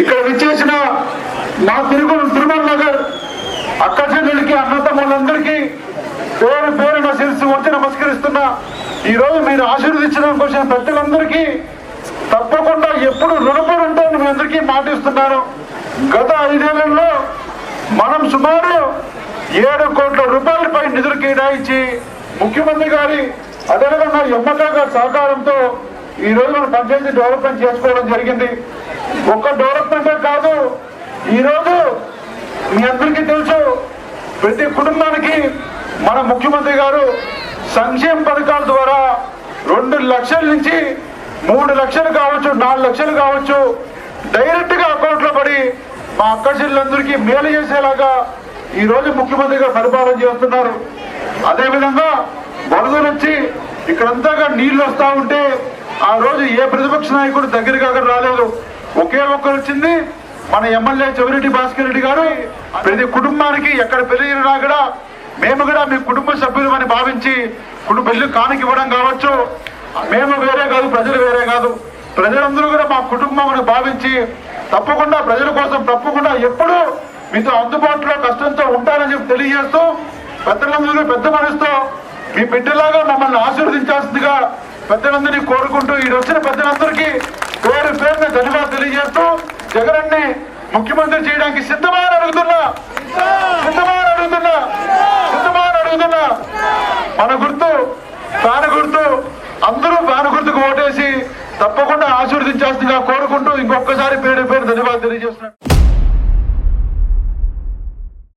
ఇక్కడ విచ్చేసిన నా తిరుగు తిరుమల నగర్ అక్క చెల్లెలకి అన్నతమ్ములందరికీ పేరు పేరున శిరస్సు వచ్చి నమస్కరిస్తున్నా. ఈరోజు మీరు ఆశీర్వదించడానికి వచ్చిన ప్రజలందరికీ తప్పకుండా ఎప్పుడు రుణపడి ఉంటాయని మీ అందరికీ మాటిస్తున్నాను. గత ఐదేళ్ళలో మనం సుమారు ఏడు కోట్ల రూపాయలపై నిధులు కేటాయించి ముఖ్యమంత్రి గారి అదేవిధంగా ఎమ్మెల్యే గారి సహకారంతో ఈ రోజు మనం పంచాయతీ డెవలప్మెంట్ చేసుకోవడం జరిగింది. ఒక్క డెవలప్మెంటే కాదు ఈరోజు మీ అందరికీ తెలుసు ప్రతి కుటుంబానికి మన ముఖ్యమంత్రి గారు సంక్షేమ పథకాల ద్వారా రెండు లక్షల నుంచి మూడు లక్షలు కావచ్చు నాలుగు లక్షలు కావచ్చు డైరెక్ట్గా అకౌంట్లో పడి మా అక్క చెల్లెలందరికీ మేలు చేసేలాగా ఈరోజు ముఖ్యమంత్రిగా ముఖ్యమంత్రి గారు పరిపాలన చేస్తున్నారు. అదేవిధంగా వరదలు వచ్చి ఇక్కడంతాగా నీళ్ళు వస్తూ ఉంటే ఆ రోజు ఏ ప్రతిపక్ష నాయకుడు దగ్గరికి అక్కడ రాలేదు. ఒకే ఒక్కరు వచ్చింది. మన ఎమ్మెల్యే చెవిరెడ్డి భాస్కర్ రెడ్డి గారు. ప్రతి కుటుంబానికి ఎక్కడ పెరిగినా కూడా మేము కూడా మీ కుటుంబ సభ్యులు అని భావించి కుటుంబ పెళ్ళి కానుక ఇవ్వడం కావచ్చు. మేము వేరే కాదు ప్రజలు వేరే కాదు. ప్రజలందరూ కూడా మా కుటుంబం అని భావించి తప్పకుండా ప్రజల కోసం తప్పకుండా ఎప్పుడూ మీతో అందుబాటులో కష్టంతో ఉంటారని చెప్పి తెలియజేస్తూ పెద్దలందరూ పెద్ద మనసుతో మీ బిడ్డలాగా మమ్మల్ని ఆశీర్వదించాల్సిందిగా పెద్దలందరినీ కోరుకుంటూ ఈ వచ్చిన పెద్దలందరికీ పేరు పేరున ధన్యవాదాలు తెలియజేస్తూ జగన్ని ముఖ్యమంత్రి చేయడానికి సిద్ధమా అడుగుతున్నా. సిద్ధమా అడుగుతున్నా. సిద్ధమా అడుగుతున్నా. మన గుర్తు ఫ్యాన్ గుర్తు అందరూ ఫ్యాన్ గుర్తుకు ఓటేసి తప్పకుండా ఆశీర్వదించాల్సిందిగా కోరుకుంటూ ఇంకొకసారి పేరు పేరు ధన్యవాదాలు తెలియజేస్తున్నాను.